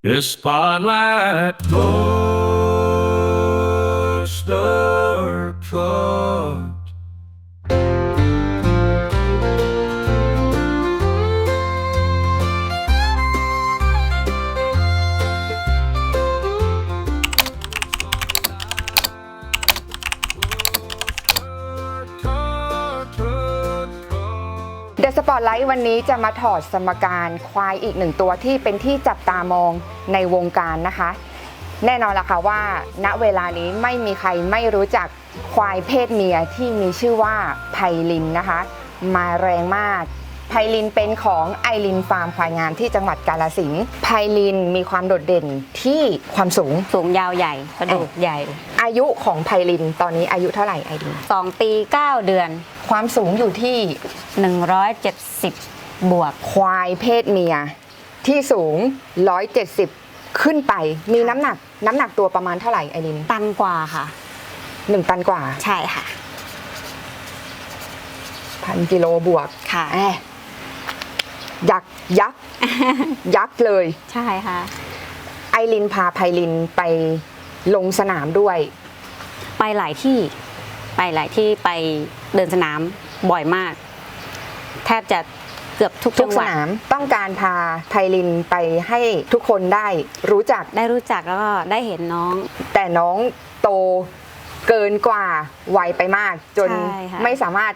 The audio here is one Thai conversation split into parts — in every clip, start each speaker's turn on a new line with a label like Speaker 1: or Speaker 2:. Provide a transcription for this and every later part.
Speaker 1: The spotlight goes the report.
Speaker 2: เดอะสปอตไลท์วันนี้จะมาถอดสมการควายอีกหนึ่งตัวที่เป็นที่จับตามองในวงการนะคะ แน่นอนละค่ะว่า ณเวลานี้ไม่มีใครไม่รู้จักควายเพศเมียที่มีชื่อว่าไพลินนะคะ มาแรงมากไพลินเป็นของไอรินฟาร์มควายงามที่จังหวัดกาลสินธุ์ไพลินมีความโดดเด่นที่ความสูง
Speaker 3: สูงยาวใหญ่กระดูกใหญ่
Speaker 2: อายุของไพลินตอนนี้อายุเท่าไหร่ไอริน
Speaker 3: 2ปี9เดือน
Speaker 2: ความสูงอยู่ที่
Speaker 3: 170 บวก
Speaker 2: ควายเพศเมีย ที่สูง 170 ขึ้นไป มีน้ำหนัก น้ำหนักตัวประมาณเท่าไหร่ไอริน
Speaker 3: ตันกว่าค่ะ
Speaker 2: หนึ่งตันกว่า
Speaker 3: ใช่ค่ะ
Speaker 2: พันกิโลบวก
Speaker 3: ค่ะ
Speaker 2: แอะยักษ์ยักษ์ ยักษ์เลย
Speaker 3: ใช่ค่ะ
Speaker 2: ไอรินพาไพลินไปลงสนามด้วย
Speaker 3: ไปหลายที่ ไปหลายที่ไป เดินสนามบ่อยมาก แทบจะเกือบทุก
Speaker 2: ทุ
Speaker 3: จั
Speaker 2: ก
Speaker 3: งห
Speaker 2: ส
Speaker 3: วัด
Speaker 2: นามต้องการพาไพลินไปให้ทุกคนได้รู้จัก
Speaker 3: ได้รู้จักแล้วก็ได้เห็นน้อง
Speaker 2: แต่น้องโตเกินกว่าวัยไปมาก จน
Speaker 3: ใช่ค่ะ
Speaker 2: ไม่สามารถ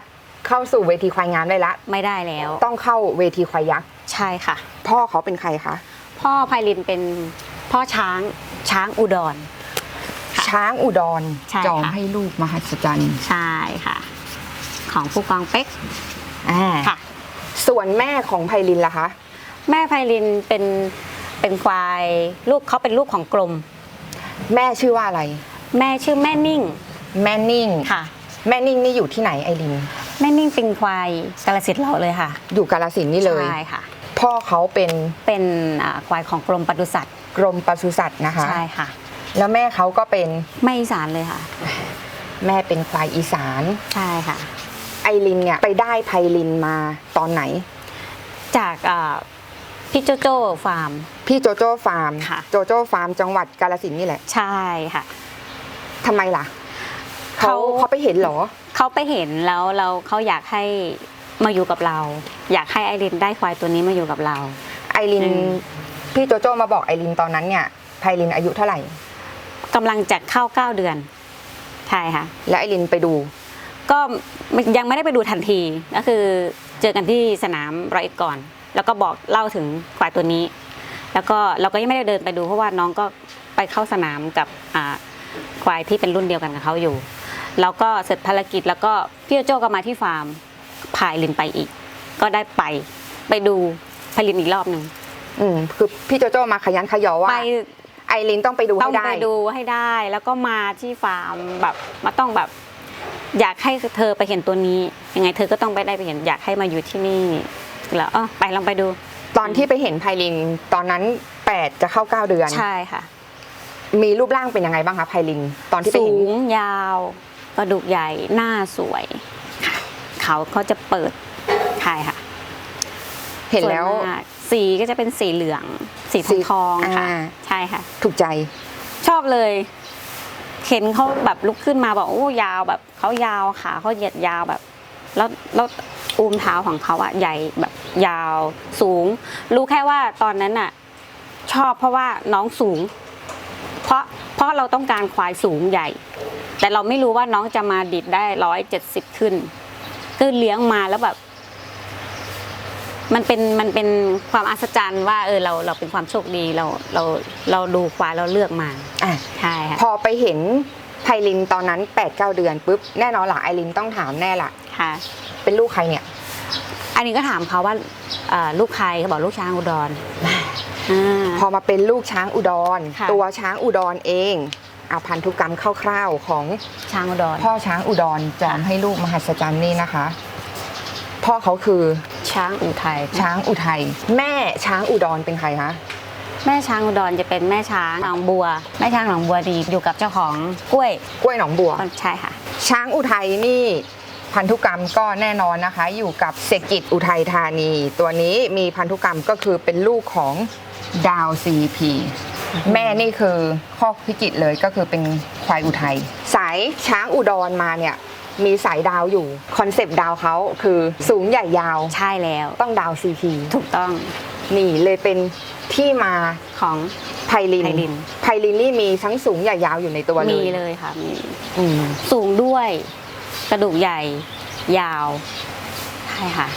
Speaker 2: เข้าสู่เวทีควายงามได้ละ
Speaker 3: ไม่ได้แล้ว
Speaker 2: ต้องเข้าเวทีควายยักษ์
Speaker 3: ใช่ค่ะ
Speaker 2: พ่อเขาเป็นใครคะ
Speaker 3: พ่อไพลินเป็นพ่อช้างช้างอุดรค่ะ
Speaker 2: ช้างอุดร
Speaker 3: ใช่
Speaker 2: จอง
Speaker 3: ค่ะ
Speaker 2: ให้ลูกมหัศจรรย์
Speaker 3: ใช่ค่ะ ของผู้กองเป๊ก
Speaker 2: อ่า
Speaker 3: ค่ะ
Speaker 2: ส่วนแม่ของไพลินล่ะคะ
Speaker 3: แม่ไพลินเป็นเป็นควายลูกเขาเป็นลูกของกลม
Speaker 2: แม่ชื่อว่าอะไร
Speaker 3: แม่ชื่อแม่นิ่ง
Speaker 2: แม่นิ่ง
Speaker 3: ค่ะ
Speaker 2: แม่นิ่งนี่อยู่ที่ไหนไอริน
Speaker 3: แม่นิ่งเป็นควายกาลสิทธิ์เราเลยค่ะ
Speaker 2: อยู่กาลสินธุ์นี่เลย
Speaker 3: ใช่ค่ะ
Speaker 2: พ่อเขาเป็น
Speaker 3: เป็นอ่าควายของกรมปศุสัตว์
Speaker 2: กรมปศุสัตว์นะคะ
Speaker 3: ใช่ค่ะ
Speaker 2: แล้วแม่เขาก็เป็น
Speaker 3: ไม่อีสานเลยค่ะ
Speaker 2: แม่เป็นควายอีสาน
Speaker 3: ใช่ค่ะ
Speaker 2: ไอรินเนี่ยไปได้ไพลินมาตอนไหน
Speaker 3: จากอ่าพี่โจโจ้ฟาร์ม
Speaker 2: พี่โจโจ้ฟาร์ม
Speaker 3: ค่ะ
Speaker 2: โจโจ้ฟาร์มจังหวัดกาลสินธุ์นี่แหละ
Speaker 3: ใช่ค่ะ
Speaker 2: ทำไมล่ะเขา
Speaker 3: เขา
Speaker 2: เขาไปเห็นเหรอ
Speaker 3: เขาไปเห็นแล้วเราเขาอยากให้มาอยู่กับเรา อยากให้ไอรินได้ควายตัวนี้มาอยู่กับเรา
Speaker 2: ไอริน
Speaker 3: อืม
Speaker 2: พี่โจโจ้มาบอกไอรินตอนนั้นเนี่ยไพลินอายุเท่าไหร่
Speaker 3: กำลังจะเข้าเก้าเดือนใช่ค่ะ
Speaker 2: และไอรินไปดู
Speaker 3: ก็ยังไม่ได้ไปดูทันทีก็คือเจอกันที่สนามร้อยเอ็ดก่อน แล้วก็บอกเล่าถึงควายตัวนี้ แล้วก็เราก็ยังไม่ได้เดินไปดูเพราะว่าน้องก็ไปเข้าสนามกับอ่าควายที่เป็นรุ่นเดียวกันกับเขาอยู่แล้วก็เสร็จภารกิจแล้วก็พี่โจก็มาที่ฟาร์มพายลินไปอีก ก็ได้ไปไปดูพลินอีกรอบหนึ่ง
Speaker 2: อืมคือพี่โจโจ้มาขยันขยอว่า
Speaker 3: ไป
Speaker 2: ไอรินต้องไปดู
Speaker 3: ต้อ
Speaker 2: ให้
Speaker 3: ง
Speaker 2: ได้
Speaker 3: ไปดูให้ได้ แล้วก็มาที่ฟาร์มแบบมาต้องแบบ อยากให้เธอไปเห็นตัวนี้ ยังไงเธอก็ต้องไปได้ไปเห็นอยากให้มาอยู่ที่นี่แล้วเออไปลองไปดู
Speaker 2: ตอนที่ไปเห็นไพลินตอนนั้นแปดจะเข้าเก้าเดือน
Speaker 3: ใช่ค่ะ
Speaker 2: มีรูปร่างเป็นยังไงบ้างคะไพลินตอนที่ไป
Speaker 3: สู
Speaker 2: เห็น
Speaker 3: งยาวกระดูกใหญ่หน้าสวยค่ะเขาเขาจะเปิดใช่ค่ะ
Speaker 2: เห็นแล้ว
Speaker 3: สยมากสีก็จะเป็นสีเหลือง สีท
Speaker 2: สี
Speaker 3: องทองๆค่ะ
Speaker 2: อ่า
Speaker 3: ใช่ค่ะ
Speaker 2: ถูกใจ
Speaker 3: ชอบเลย เห็นเขาแบบลุกขึ้นมาบอกโอ้ยาวแบบเขายาวขาเขาเหยียดยาวแบบ แล้วแล้วอุ้มเท้าของเขาอะใหญ่แบบยาวสูง รู้แค่ว่าตอนนั้นอะชอบเพราะว่าน้องสูง เพราะเพราะเราต้องการควายสูงใหญ่ แต่เราไม่รู้ว่าน้องจะมาดิดได้ร้อยเจ็ดสิบขึ้น คือเลี้ยงมาแล้วแบบ มันเป็นมันเป็นความอัศจรรย์ว่าเออเราเราเป็นความโชคดีเราเราเราดูควายเราเลือกมา
Speaker 2: อะ
Speaker 3: ใช่ค่ะ
Speaker 2: พอไปเห็นไพลินตอนนั้น8ปดเเดือนปุ๊บแน่นอนหละไอรินต้องถามแน่ละ
Speaker 3: ค่ะ
Speaker 2: เป็นลูกใครเนี่ย
Speaker 3: อันนี้ก็ถามเขาว่าเอ่อลูกใครเขาบอกลูกช้างอุดรอ่า
Speaker 2: พอมาเป็นลูกช้างอุดร
Speaker 3: ค่ะ
Speaker 2: ตัวช้างอุดรเองเอาพันธุกรรมคร่าวๆของ
Speaker 3: ช้างอุดร
Speaker 2: พ่อช้างอุดรจอมให้ลูกมหัศจรรย์นี่นะคะ พ่อเขาคือ
Speaker 3: ช้างอุทัย
Speaker 2: ช้างอุทัยแม่ช้างอุดรเป็นใครคะ
Speaker 3: แม่ช้างอุดรจะเป็นแม่ช้างหนองบัว แม่ช้างหนองบัวดีอยู่กับเจ้าของกล้วย
Speaker 2: กล้วยหนองบัว
Speaker 3: ใช่ค่ะ
Speaker 2: ช้างอุทัยนี่พันธุกรรมก็แน่นอนนะคะ อยู่กับเศรษฐกิจอุทัยธานี ตัวนี้มีพันธุกรรมก็คือเป็นลูกของดาวซีพีแม่นี่คือข้อกพิจิตรเลยก็คือเป็นควายอุทัยสายช้างอุดรมาเนี่ย มีสายดาวอยู่คอนเซปต์ดาวเขาคือสูงใหญ่ยาว
Speaker 3: ใช่แล้ว
Speaker 2: ต้องดาวซีพี
Speaker 3: ถูกต้อง
Speaker 2: นี่เลยเป็นที่มา
Speaker 3: ของ
Speaker 2: ไพลิน
Speaker 3: ไพลิน
Speaker 2: ไพลินนี่มีทั้งสูงใหญ่ยาวอยู่ในตัวเลย
Speaker 3: มีเลยค่ะมี
Speaker 2: อืม
Speaker 3: สูงด้วยกระดูกใหญ่ยาวใช่ค่ะ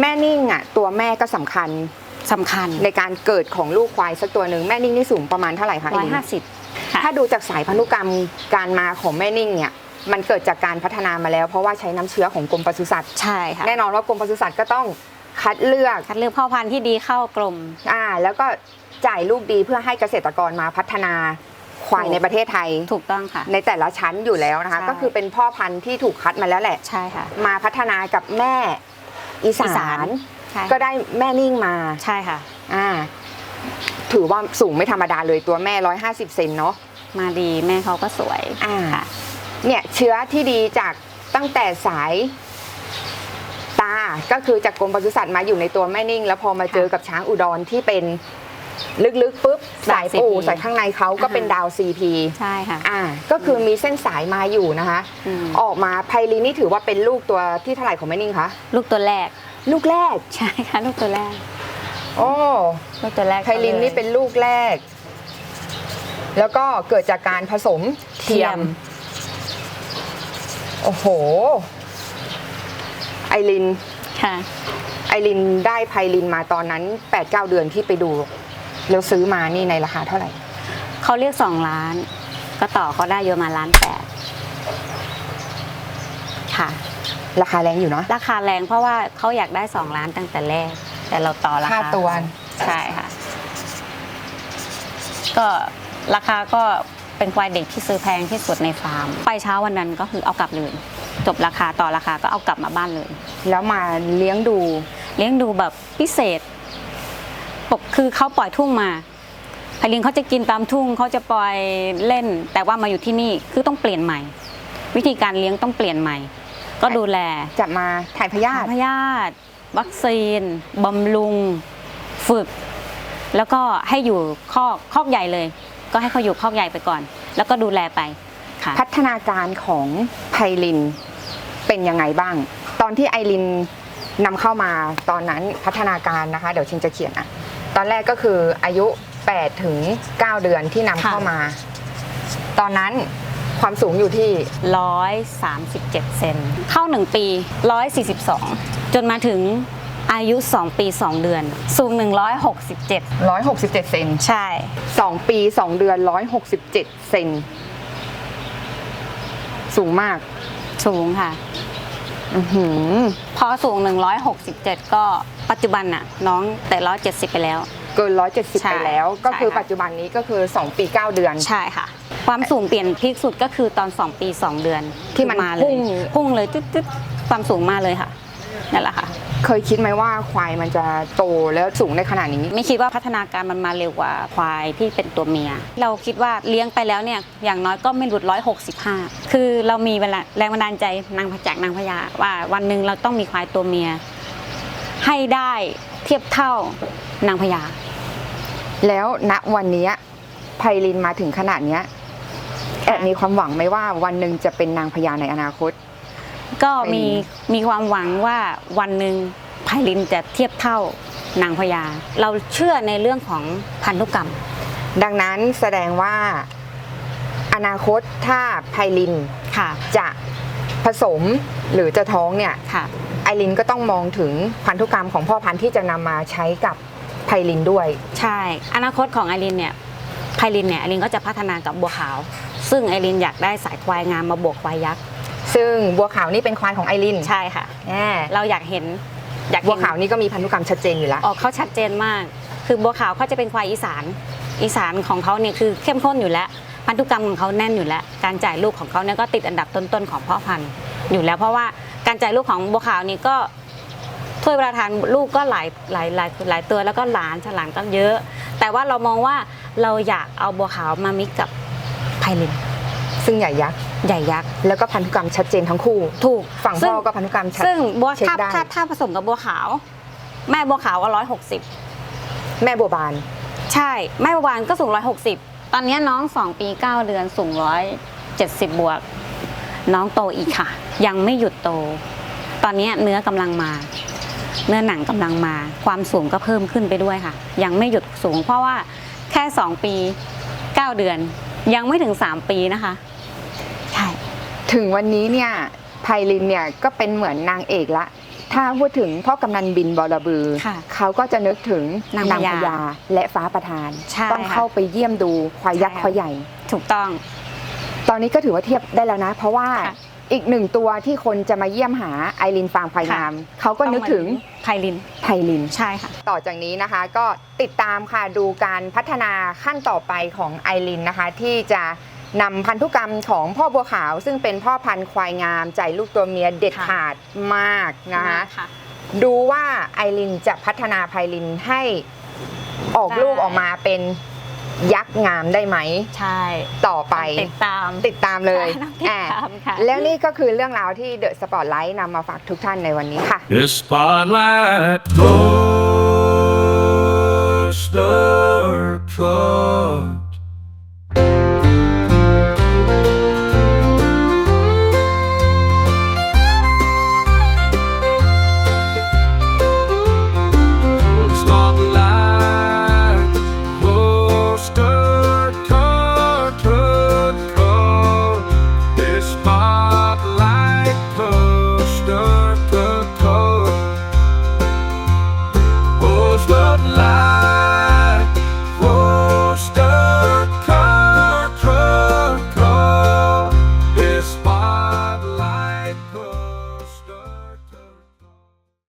Speaker 2: แม่นิ่งอะตัวแม่ก็สำคัญ
Speaker 3: สำคัญ
Speaker 2: ในการเกิดของลูกควายสักตัวหนึ่งแม่นิ่งนี่สูงประมาณเท่าไหร่คะ
Speaker 3: ร้อยห้าสิบค่ะ
Speaker 2: ถ้าดูจากสายพันธุกรรมการมาของแม่นิ่งเนี่ย มันเกิดจากการพัฒนามาแล้ว เพราะว่าใช้น้ำเชื้อของกรมปศุสัตว์
Speaker 3: ใช่ค่ะ
Speaker 2: แน่นอนว่ากรมปศุสัตว์ก็ต้องคัดเลือก
Speaker 3: คัดเลือกพ่อพันธุ์ที่ดีเข้ากลม
Speaker 2: อ่าแล้วก็จ่ายลูกดีเพื่อให้เกษตรกรมาพัฒนาควาย
Speaker 3: ถูก
Speaker 2: ในประเทศไทย
Speaker 3: ถูกต้องค่ะ
Speaker 2: ในแต่ละชั้นอยู่แล้วนะคะ
Speaker 3: ใช่
Speaker 2: ก็คือเป็นพ่อพันธุ์ที่ถูกคัดมาแล้วแหละ
Speaker 3: ใช่ค่ะ
Speaker 2: มาพัฒนากับแม่อีส
Speaker 3: อีสาา
Speaker 2: น น
Speaker 3: ใช่
Speaker 2: ก็ได้แม่นิ่งมา
Speaker 3: ใช่ค่ะ
Speaker 2: อ่าถือว่าสูงไม่ธรรมดาเลยตัวแม่ 150 เซนเนาะ
Speaker 3: มาดีแม่เขาก็สวย
Speaker 2: อ่า
Speaker 3: ค่ะ
Speaker 2: เนี่ยเชื้อที่ดีจากตั้งแต่สายตาก็คือจากกรมปศุสัตว์มาอยู่ในตัวแม่นิ่ง แล้วพอมาเจอกับช้างอุดรที่เป็นลึกๆปุ๊บ
Speaker 3: ดาว
Speaker 2: สายปู่
Speaker 3: CP
Speaker 2: สายข้างในเขาก็เป็น
Speaker 3: อ่า
Speaker 2: ดาวซีพี
Speaker 3: ใช่ค่ะ
Speaker 2: อ่าก็คือมีเส้นสายมาอยู่นะคะ
Speaker 3: อืม
Speaker 2: ออกมาไพลินนี่ถือว่าเป็นลูกตัวที่เท่าไหร่ของแม่นิ่งคะ
Speaker 3: ลูกตัวแรก
Speaker 2: ลูกแรก
Speaker 3: ใช่ค่ะลูกตัวแรก
Speaker 2: โอ้
Speaker 3: ลูกตัวแรก
Speaker 2: ไพลินนี่เป็นลูกแรก แล้วก็เกิดจากการผสมเทียม โอ้โห ไอริน
Speaker 3: ค่ะ
Speaker 2: ไอรินได้ไพลินมาตอนนั้น8-9เดือนที่ไปดู แล้วซื้อมานี่ในราคาเท่าไหร่
Speaker 3: เขาเรียกสองล้าน ก็ต่อเขาได้อยู่ประมาณล้านแปดค่ะ
Speaker 2: ราคาแรงอยู่เนาะ
Speaker 3: ราคาแรงเพราะว่าเขาอยากได้สองล้านตั้งแต่แรก แต่เราต่อราคา
Speaker 2: ค่าตัว
Speaker 3: ใช่ค่ะ ก็ราคาก็ เป็นควายเด็กที่ซื้อแพงที่สุดในฟาร์ม ไปเช้าวันนั้นก็คือเอากลับเลย จบราคาต่อราคาก็เอากลับมาบ้านเลย
Speaker 2: แล้วมาเลี้ยงดู
Speaker 3: เลี้ยงดูแบบพิเศษปกคือเขาปล่อยทุ่งมาพลิงเขาจะกินตามทุ่งเขาจะปล่อยเล่น แต่ว่ามาอยู่ที่นี่คือต้องเปลี่ยนใหม่ วิธีการเลี้ยงต้องเปลี่ยนใหม่ ก็ดูแล
Speaker 2: จะมาถ่ายพยา
Speaker 3: ถ่าย
Speaker 2: ธิ
Speaker 3: พยาธิวัคซีนบำรุง ฝึก แล้วก็ให้อยู่คอกคอกใหญ่เลย ก็ให้เขาอยู่คอกใหญ่ไปก่อน แล้วก็ดูแลไปค่ะ
Speaker 2: พัฒนาการของไพลินเป็นยังไงบ้าง ตอนที่ไอรินนำเข้ามาตอนนั้นพัฒนาการนะคะ เดี๋ยวชิงจะเขียนอะตอนแรกก็คืออายุ8ถึง9เดือนที่นำเข้ามา ตอนนั้นความสูงอยู่ที่
Speaker 3: 137 เซน เข้า 1 ปี 142 จนมาถึง อายุ 2 ปี 2 เดือน สูง 167
Speaker 2: 167 เซน
Speaker 3: ใช่
Speaker 2: 2 ปี 2 เดือน 167 เซนสูงมาก
Speaker 3: สูงค่ะ
Speaker 2: อื้อหือ
Speaker 3: พอสูง 167 ก็ปัจจุบันน่ะ น้องแต่ 170 ไปแล้ว
Speaker 2: เกิน 170
Speaker 3: ใช่
Speaker 2: ไปแล้ว ก็คือ
Speaker 3: ใช่ค่ะ
Speaker 2: ปัจจุบันนี้ก็คือ 2 ปี 9 เดือน
Speaker 3: ใช่ค่ะความสูงเปลี่ยนพีคสุดก็คือตอน 2 ปี 2 เดือน
Speaker 2: ที่มัน
Speaker 3: มาเล
Speaker 2: พุ่
Speaker 3: ย
Speaker 2: ง
Speaker 3: พุ่งเลยตึ๊ดตึ๊ดความสูงมาเลยค่ะนั่นแหละค่ะ
Speaker 2: เคยคิดไหมว่าควายมันจะโตแล้วสูงได้ขนาดนี้
Speaker 3: ไม่คิดว่าพัฒนาการมันมาเร็วกว่าควายที่เป็นตัวเมีย เราคิดว่าเลี้ยงไปแล้วเนี่ยอย่างน้อยก็ไม่หลุด 165 คือเรามีเวลาแรงบันดาลใจนางพจากนางพญาว่าวันหนึ่งเราต้องมีควายตัวเมีย ให้ได้เทียบเท่านางพญา
Speaker 2: แล้วณวันเนี้ยไพลินมาถึงขนาดเนี้ยแอบมีความหวังไหมว่าวันหนึ่งจะเป็นนางพญาในอนาคต
Speaker 3: ก็มีมีความหวังว่าวันหนึ่งไพลินจะเทียบเท่านางพญาเราเชื่อในเรื่องของพันธุกรรม
Speaker 2: ดังนั้นแสดงว่าอนาคตถ้าไพลิน
Speaker 3: ค่ะ
Speaker 2: จะผสมหรือจะท้องเนี่ย
Speaker 3: ค่ะ
Speaker 2: ไอรินก็ต้องมองถึงพันธุกรรมของพ่อพันธุ์ที่จะนำมาใช้กับไพลินด้วย
Speaker 3: ใช่ อนาคตของไอรินเนี่ยไพลินเนี่ยไอรินก็จะพัฒนากับบัวขาว ซึ่งไอรินอยากได้สายควายงามมาบวกควายยักษ์
Speaker 2: ซึ่งบัวขาวนี่เป็นควายของไอริน
Speaker 3: ใช่ค่ะ
Speaker 2: แน่
Speaker 3: เราอยากเห็นอยาก
Speaker 2: บั
Speaker 3: เห็
Speaker 2: วนขาวนี่ก็มีพันธุกรรมชัดเจนอยู่แล้ว
Speaker 3: ออกเขาชัดเจนมาก คือบัวขาวเขาจะเป็นควายอีสาน อีสานของเขาเนี่ยคือเข้มข้นอยู่แล้ว พันธุกรรมของเขาแน่นอยู่แล้ว การจ่ายลูกของเขาเนี่ยก็ติดอันดับต้นๆของพ่อพันธุ์อยู่แล้ว เพราะว่าการจ่ายลูกของบัวขาวนี่ก็ถ้วยประทานลูกก็หลายหลายหลายหลายตัวแล้วก็หลานฉลานก็เยอะ แต่ว่าเรามองว่าเราอยากเอาบัวขาวมามิกกับไพลิน
Speaker 2: ซึ่งซึ่งใหญ่ยักษ์
Speaker 3: ใหญ่ยักษ์
Speaker 2: แล้วก็พันธุกรรมชัดเจนทั้งคู่
Speaker 3: ถูก
Speaker 2: ฝั่ง
Speaker 3: ซึ่
Speaker 2: พ่อก็พันธุกรรมชัด
Speaker 3: ซึ่งบัว
Speaker 2: เช็ค
Speaker 3: ถ้า
Speaker 2: ได้
Speaker 3: ถ้าถ้าผสมกับบัวขาว แม่บัวขาวก็ร้อยหกสิบ
Speaker 2: แม่บัวบาน
Speaker 3: ใช่ แม่บัวบานก็สูงร้อยหกสิบตอนนี้น้องสองปีเก้าเดือนสูงร้อยเจ็ดสิบบวก น้องโตอีกค่ะ ยังไม่หยุดโต ตอนนี้เนื้อกำลังมา เนื้อหนังกำลังมา ความสูงก็เพิ่มขึ้นไปด้วยค่ะ ยังไม่หยุดสูง เพราะว่าแค่สองปีเก้าเดือน ยังไม่ถึงสามปีนะคะใช่
Speaker 2: ถึงวันนี้เนี่ยไพลินเนี่ยก็เป็นเหมือนนางเอกละ ถ้าพูดถึงพ่อกำนันบินบอระบือ
Speaker 3: ค่ะ
Speaker 2: เขาก็จะนึกถึง
Speaker 3: นางพญา
Speaker 2: และฟ้าประธาน
Speaker 3: ใช่
Speaker 2: ต้อง
Speaker 3: ค่ะ
Speaker 2: เข้าไปเยี่ยมดูควายยักษ์
Speaker 3: ใช่
Speaker 2: ควายใหญ่
Speaker 3: ถูกต้อง
Speaker 2: ตอนนี้ก็ถือว่าเทียบได้แล้วนะ เพราะว่า
Speaker 3: ค่ะ
Speaker 2: อีกหนึ่งตัวที่คนจะมาเยี่ยมหาไอรินฟาร์มควาย
Speaker 3: ค่ะ
Speaker 2: งามเขาก็นึกถึง
Speaker 3: ไพลิน
Speaker 2: ไพลิน
Speaker 3: ใช่ค่ะ
Speaker 2: ต่อจากนี้นะคะก็ติดตามค่ะดูการพัฒนาขั้นต่อไปของไอรินนะคะ ที่จะ นำพันธุกรรมของพ่อบัวขาว ซึ่งเป็นพ่อพันธุ์ควายงามใจลูกตัวเมียเด็ด
Speaker 3: ค่ะ
Speaker 2: ขาดมากนะคะ
Speaker 3: ค่ะ
Speaker 2: ดูว่าไอรินจะพัฒนาไพลินให้ออก
Speaker 3: ได้
Speaker 2: ลูกออกมาเป็นยักษ์งามได้ไหม
Speaker 3: ใช่
Speaker 2: ต่อไป
Speaker 3: ติดตาม
Speaker 2: ติดตามเลย
Speaker 3: ต้องติด
Speaker 2: อ่า
Speaker 3: ตามค่ะ
Speaker 2: แล้วนี่ก็คือเรื่องราวที่เดอะสปอตไลท์นำมาฝากทุกท่านในวันนี้ค่ะ
Speaker 1: The spotlight goes